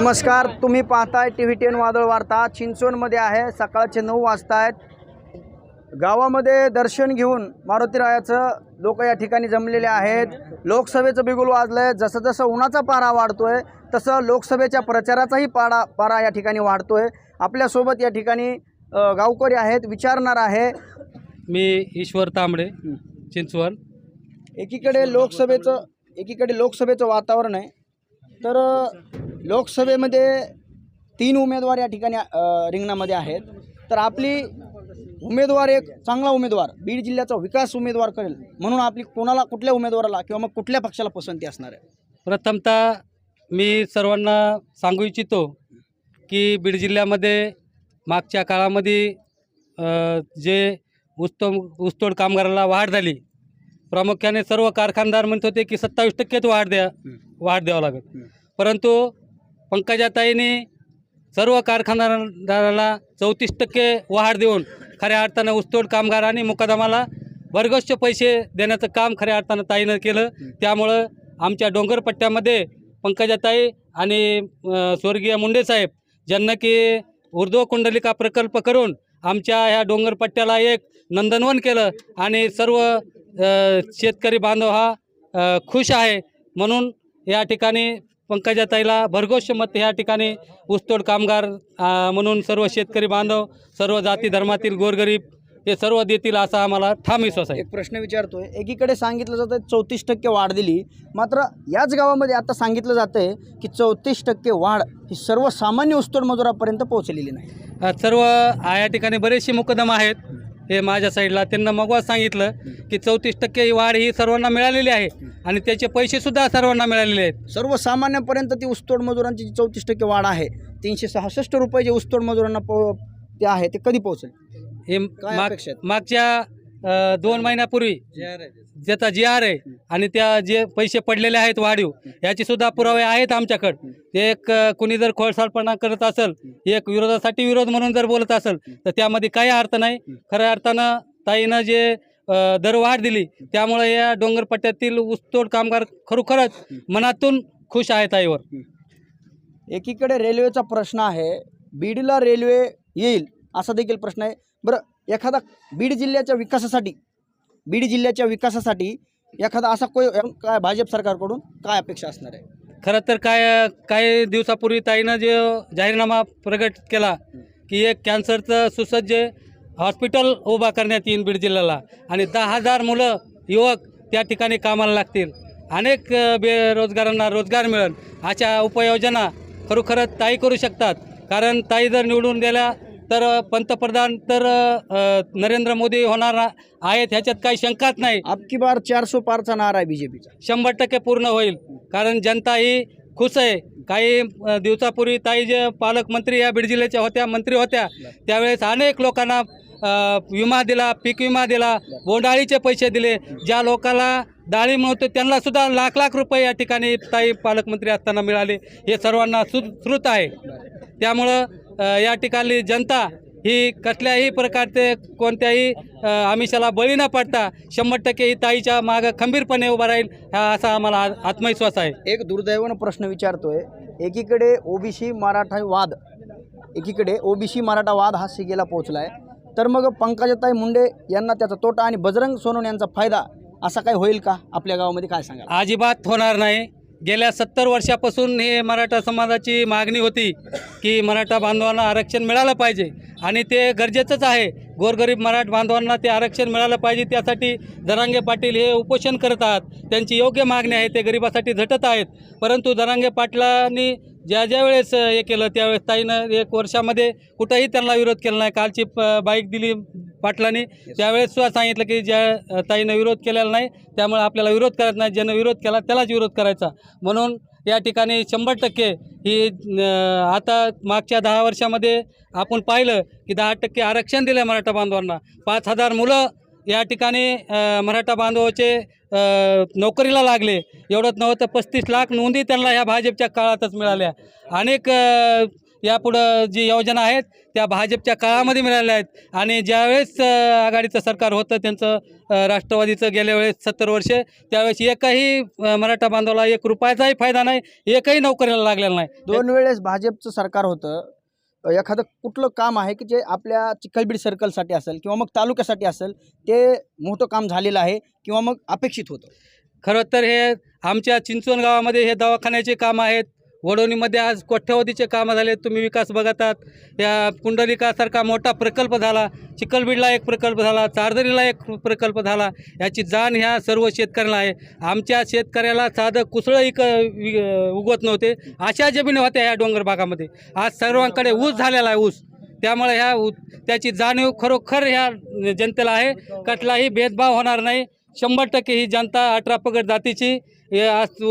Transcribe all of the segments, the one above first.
नमस्कार तुम्ही पाहताय टी व्ही टेन वादळ वार्ता. चिंचवणमध्ये आहे सकाळचे नऊ वाजता आहेत गावामध्ये दर्शन घेऊन मारुतीरायाचं लोक या ठिकाणी जमलेले आहेत. लोकसभेचं बिगुल वाजलं आहे जसं जसं उन्हाचा पारा वाढतोय तसं लोकसभेच्या प्रचाराचाही पाडा पारा या ठिकाणी वाढतोय. आपल्यासोबत या ठिकाणी गावकरी आहेत विचारणार आहे. मी ईश्वर तांबडे चिंचवण. एकीकडे लोकसभेचं एकीकडे लोकसभेचं वातावरण आहे. तर लोकसभेमध्ये तीन उमेदवार या ठिकाणी रिंगणामध्ये आहेत. तर आपली उमेदवार एक चांगला उमेदवार बीड जिल्ह्याचा विकास उमेदवार करेल म्हणून आपली कोणाला कुठल्या उमेदवाराला किंवा मग कुठल्या पक्षाला पसंती असणार आहे? प्रथमतः मी सर्वांना सांगू इच्छितो की बीड जिल्ह्यामध्ये मागच्या काळामध्ये जे ऊसतोड ऊसतोड कामगाराला वाढ झाली प्रामुख्याने सर्व कारखानदार म्हणत होते की सत्तावीस टक्केच वाढ द्या वाढ द्यावं लागेल. परंतु पंकजाताईने सर्व कारखानदाराला चौतीस टक्के वाढ देऊन खऱ्या अर्थानं ऊसतोड कामगार आणि मुकादमाला भरगोष्ट पैसे देण्याचं काम खऱ्या अर्थानं ताईनं केलं. त्यामुळं आमच्या डोंगरपट्ट्यामध्ये पंकजाताई आणि स्वर्गीय स्वर्गीय मुंडेसाहेब ज्यांना की ऊर्ध्व कुंडलिका प्रकल्प करून आमच्या ह्या डोंगरपट्ट्याला एक नंदनवन केलं आणि सर्व शेतकरी बांधव हा खुश आहे. म्हणून या ठिकाणी पंकजाताईला भरघोष मत या ठिकाणी ऊसतोड कामगार म्हणून सर्व शेतकरी बांधव सर्व जाती धर्मातील गोरगरीब हे सर्व देतील असा आम्हाला ठाम विश्वास आहे. एक प्रश्न विचारतोय. एकीकडे सांगितलं जातं चौतीस टक्के वाढ दिली. मात्र याच गावामध्ये आता सांगितलं जातंय की चौतीस टक्के वाढ ही सर्वसामान्य ऊसतोड मजुरापर्यंत पोहोचलेली नाही. सर्व या ठिकाणी बरेचसे मुकदम आहेत. हे माझ्या साईडला त्यांना मगवा सांगितलं की चौतीस टक्के वाढ ही सर्वांना मिळालेली आहे. आणि त्याचे पैसेसुद्धा सर्वांना मिळालेले आहेत. सर्वसामान्यपर्यंत ती ऊसतोड मजुरांची जी चौतीस टक्के वाढ आहे तीनशे सहासष्ट रुपये जे ऊसतोड मजुरांना पो ते आहे ते कधी पोहोचेल? हे काय माग अपेक्षा आहेत? मागच्या अ, दोन महिन्यापूर्वी ज्याचा जी आर आहे आणि त्या जे पैसे पडलेले आहेत वाढीव याचे सुद्धा पुरावे आहेत आमच्याकडे. एक अ, कुणी जर खोळसाळपणा करत असेल एक विरोधासाठी विरोध म्हणून जर बोलत असेल तर त्यामध्ये काही अर्थ नाही. खऱ्या अर्थानं ताईनं जे दरवाढ दिली. त्यामुळे या डोंगरपट्ट्यातील ऊसतोड कामगार खरोखरच मनातून खुश आहेत ताईवर एकीकडे रेल्वेचा प्रश्न आहे बीडला रेल्वे येईल असा देखील प्रश्न आहे. बरं एखादा बीड जिल्ह्याच्या विकासासाठी बीड जिल्ह्याच्या विकासासाठी एखादा असा कोय काय भाजप सरकारकडून काय अपेक्षा असणार आहे? खरं तर काय काही दिवसापूर्वी ताईनं जे जाहीरनामा प्रगट केला की एक कॅन्सरचं सुसज्ज हॉस्पिटल उभा करण्यात येईल बीड जिल्ह्याला. आणि दहा हजार मुलं युवक त्या ठिकाणी कामाला लागतील. अनेक बेरोजगारांना रोजगार मिळेल. अशा उपाययोजना खरोखरच ताई करू शकतात. कारण ताई जर निवडून दिल्या तर पंतप्रधान तर नरेंद्र मोदी होणार आहेत ह्याच्यात काही शंकाच नाही. अबकी बार चारसो पारचा नारा आहे बीजेपीचा. शंभर टक्के पूर्ण होईल. कारण जनता ही खुश आहे. काही दिवसापूर्वी ताई जे पालकमंत्री या बीड जिल्ह्याच्या होत्या मंत्री होत्या त्यावेळेस अनेक लोकांना विमा दिला पीक विमा दिला बोंडाळीचे पैसे दिले. ज्या लोकांना डाळी नव्हते त्यांना सुद्धा लाख लाख रुपये या ठिकाणी ताई पालकमंत्री असताना मिळाले. हे सर्वांना सुश्रुत आहे. त्यामुळं या ठिकाणी जनता ही कसल्याही प्रकारचे कोणत्याही आमिषाला बळी न पडता शंभर टक्के ही ताईच्या मागं खंबीरपणे उभा राहील हा असा आम्हाला आत्मविश्वास आहे. एक दुर्दैवानं प्रश्न विचारतोय. एकीकडे ओबीसी मराठा वाद एकीकडे ओबीसी मराठा वाद हा शिगेला पोहोचला आहे तर मग पंकजाताई मुंडे यांना त्याचा तोटा आणि बजरंग सोनवणे यांचा फायदा असा काय होईल का? आपल्या गावामध्ये काय सांगा अजिबात होणार नाही. गेल्या सत्तर वर्षापासून हे मराठा समाजाची मागणी होती की मराठा बांधवांना आरक्षण मिळालं पाहिजे आणि ते गरजेचंच आहे. गोरगरीब मराठ बांधवांना ते आरक्षण मिळालं पाहिजे त्यासाठी जरांगे पाटील हे उपोषण करत आहात. त्यांची योग्य मागणी आहे ते गरिबासाठी झटत आहेत. परंतु जरांगे पाटलांनी ज्या ज्या वेळेस हे केलं त्यावेळेस ताईनं एक वर्षामध्ये कुठंही त्यांना विरोध केला नाही. कालची बाईक दिली पाटलांनी. त्यावेळेस सुद्धा सांगितलं की ज्या ताईनं विरोध केलेला नाही त्यामुळे आपल्याला विरोध करत नाही. ज्यानं विरोध केला त्यालाच विरोध करायचा. म्हणून या ठिकाणी शंभर टक्के ही आता मागच्या दहा वर्षामध्ये आपण पाहिलं की दहा टक्के आरक्षण दिलं मराठा बांधवांना. पाच हजार मुलं या ठिकाणी मराठा बांधवाचे नोकरीला लागले. एवढंच नव्हतं पस्तीस लाख नोंदी त्यांना ह्या भाजपच्या काळातच मिळाल्या. अनेक यापुढं जी योजना आहेत त्या भाजपच्या काळामध्ये मिळाल्या आहेत. आणि ज्यावेळेस आघाडीचं सरकार होतं त्यांचं राष्ट्रवादीचं गेल्या वेळेस सत्तर वर्षे त्यावेळेस एकही मराठा बांधवाला एक रुपयाचाही फायदा नाही एकही नोकरीला लागलेला नाही. दोन वेळेस भाजपचं सरकार होतं. एखादं कुठलं काम आहे की जे आपल्या चिखलबीड सर्कलसाठी असेल किंवा मग तालुक्यासाठी असेल ते मोठं काम झालेलं आहे किंवा मग अपेक्षित होतं. खरं तर हे आमच्या चिंचवण गावामध्ये हे दवाखान्याचे काम आहेत. वडोणीमध्ये आज कोट्यवधीचे कामं झाले तुम्ही विकास बघतात. या पुंडलिकासारखा मोठा प्रकल्प झाला चिखलबीडला एक प्रकल्प झाला चारदरीला एक प्रकल्प झाला याची जाण ह्या सर्व शेतकऱ्यांना आहे. आमच्या शेतकऱ्याला साधं कुसळं इक उगवत नव्हते. अशा जमिनी होत्या ह्या डोंगर भागामध्ये. आज सर्वांकडे ऊस झालेला आहे ऊस. त्यामुळे ह्या ऊ त्याची जाणीव खरोखर ह्या जनतेला आहे. कुठलाही भेदभाव होणार नाही. शंभर टक्के ही जनता अठरा पगड जातीची. हे आज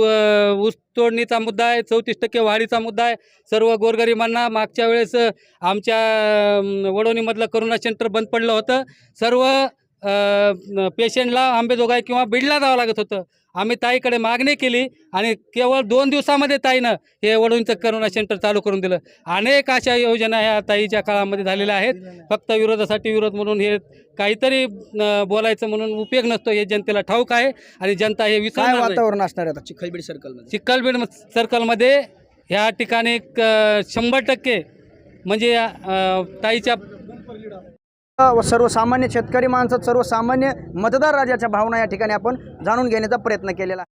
ऊस तोडणीचा मुद्दा आहे चौतीस टक्के वाढीचा मुद्दा आहे. सर्व गोरगरिबांना मागच्या वेळेस आमच्या वडोणीमधलं करोना सेंटर बंद पडलं होतं. सर्व पेशंटला आंबेजोगाई किंवा बिडला जावं लागत होतं. आम्ही ताईकडे मागणी केली आणि केवळ दोन दिवसामध्ये ताईनं हे वडोणीचं करोना सेंटर चालू करून दिलं. अनेक अशा योजना ह्या ताईच्या काळामध्ये झालेल्या आहेत. फक्त विरोधासाठी विरोध म्हणून हे काहीतरी बोलायचं म्हणून उपयोग नसतो. हे जनतेला ठाऊक आहे आणि जनता हे नाही. वातावरण असणार आहे आता चिखलबीड सर्कलमध्ये चिखलबीड सर्कलमध्ये ह्या ठिकाणी शंभर टक्के म्हणजे ताईच्या व सर्वसामान्य शेतकरी माणसं सर्वसामान्य मतदार राजाच्या भावना या ठिकाणी आपण जाणून घेण्याचा प्रयत्न केलेला आहे.